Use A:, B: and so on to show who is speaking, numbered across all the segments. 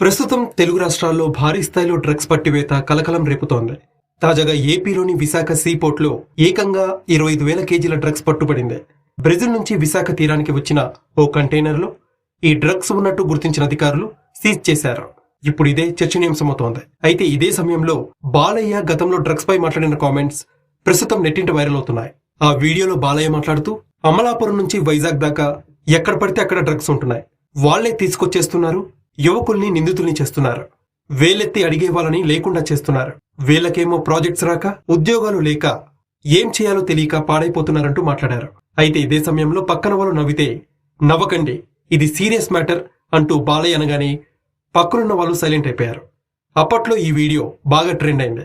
A: ప్రస్తుతం తెలుగు రాష్ట్రాల్లో భారీ స్థాయిలో డ్రగ్స్ పట్టివేత కలకలం రేపుతోంది. తాజాగా ఏపీలోని విశాఖ సీపోర్ట్లో ఏకంగా ఇరవై ఐదు వేల కేజీల డ్రగ్స్ పట్టుబడింది. బ్రెజిల్ నుంచి విశాఖ తీరానికి వచ్చిన ఓ కంటైనర్లో ఈ డ్రగ్స్ ఉన్నట్టు గుర్తించిన అధికారులు సీజ్ చేశారు. ఇప్పుడు ఇదే చర్చనీయాంశమవుతోంది. అయితే ఇదే సమయంలో బాలయ్య గతంలో డ్రగ్స్ పై మాట్లాడిన కామెంట్స్ ప్రస్తుతం నెట్టింట వైరల్ అవుతున్నాయి. ఆ వీడియోలో బాలయ్య మాట్లాడుతూ అమలాపురం నుంచి వైజాగ్ దాకా ఎక్కడ పడితే అక్కడ డ్రగ్స్ ఉంటున్నాయి. వాళ్ళే తీసుకొచ్చేస్తున్నారు యువకుల్ని నిందితుల్ని చేస్తున్నారు. వేలెత్తి అడిగే వాళ్ళని లేకుండా చేస్తున్నారు. వీళ్ళకేమో ప్రాజెక్ట్స్ రాక ఉద్యోగాలు లేక ఏం చేయాలో తెలియక పాడైపోతున్నారంటూ మాట్లాడారు. అయితే ఇదే సమయంలో పక్కన వాళ్ళు నవ్వితే నవ్వకండి ఇది సీరియస్ మ్యాటర్ అంటూ బాలయ్య అనగానే పక్కనున్న వాళ్ళు సైలెంట్ అయిపోయారు. అప్పట్లో ఈ వీడియో బాగా ట్రెండ్ అయింది.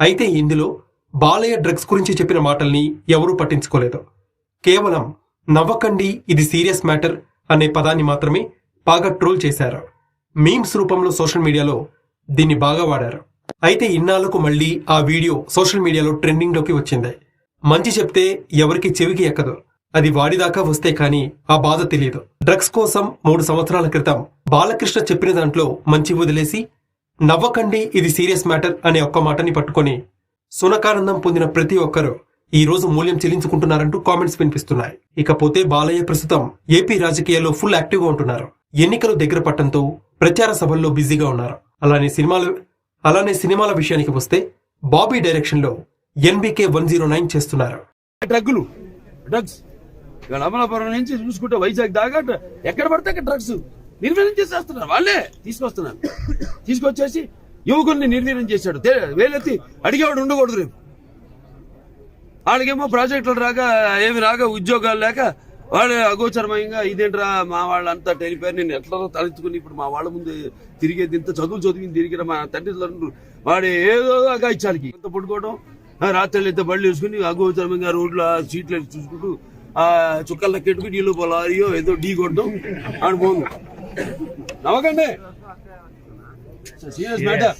A: అయితే ఇందులో బాలయ్య డ్రగ్స్ గురించి చెప్పిన మాటల్ని ఎవరూ పట్టించుకోలేదు. కేవలం నవ్వకండి ఇది సీరియస్ మ్యాటర్ అనే పదాన్ని మాత్రమే బాగా ట్రోల్ చేశారు. మీమ్స్ రూపంలో సోషల్ మీడియాలో దీన్ని బాగా వాడారు. అయితే ఇన్నాళ్ళకు మళ్ళీ ఆ వీడియో సోషల్ మీడియాలో ట్రెండింగ్లోకి వచ్చింది. మంచి చెప్తే ఎవరికి చెవికి ఎక్కదు. అది వాడిదాకా వస్తే కానీ ఆ బాధ తెలియదు. డ్రగ్స్ కోసం మూడు సంవత్సరాల క్రితం బాలకృష్ణ చెప్పిన దాంట్లో మంచి వదిలేసి నవ్వకండి ఇది సీరియస్ మ్యాటర్ అనే ఒక్క మాటని పట్టుకొని సునకానందం పొందిన ప్రతి ఒక్కరూ ఈ రోజు మూల్యం చెల్లించుకుంటున్నారంటూ కామెంట్స్ వినిపిస్తున్నాయి. ఇకపోతే బాలయ్య ప్రస్తుతం ఏపీ రాజకీయాల్లో ఫుల్ యాక్టివ్గా ఉంటున్నారు. ఎన్నికలు దగ్గర పట్టంతో ప్రచార సభల్లో బిజీగా ఉన్నారు. అలానే సినిమాలు అలానే సినిమాల విషయానికి వస్తే బాబీ డైరెక్షన్లో ఎన్బికే వన్ జీరో నైన్ చేస్తున్నారు.
B: డ్రగ్గులు డ్రగ్స్. అమలాపురం నుంచి చూసుకుంటే వైజాగ్ దాకా ఎక్కడ పడితే అక్కడ డ్రగ్స్. నిర్వీర్యం చేసేస్తున్నారు వాళ్ళే. తీసుకొస్తున్నారు. తీసుకొచ్చేసి యువకుల్ని నిర్వీర్యం చేశాడు. వేలెత్తి అడిగేవాడు ఉండకూడదు రేపు. వాళ్ళకేమో ప్రాజెక్టులు రాక ఏమి రాక ఉద్యోగాలు లేక వాళ్ళు అగోచరమయంగా ఇదేంట్రా మా వాళ్ళంతా టెలిపారు నేను ఎట్లా తలెత్తుకుని ఇప్పుడు మా వాళ్ళ ముందు తిరిగేది ఇంత చదువు చదివింది తిరిగిన మా తండ్రి వాడు ఏదో అగాయిచ్చాలికి ఇంత పడుకోవడం రాత్రి అయితే బళ్ళు వేసుకుని అగోచరమంగా రోడ్లు సీట్లు చూసుకుంటూ ఆ చుక్కల కెట్టుకు నీళ్ళు పొలారియో ఏదో ఢీ కొట్టడం ఆడు పోను. నవ్వకండి. Serious matter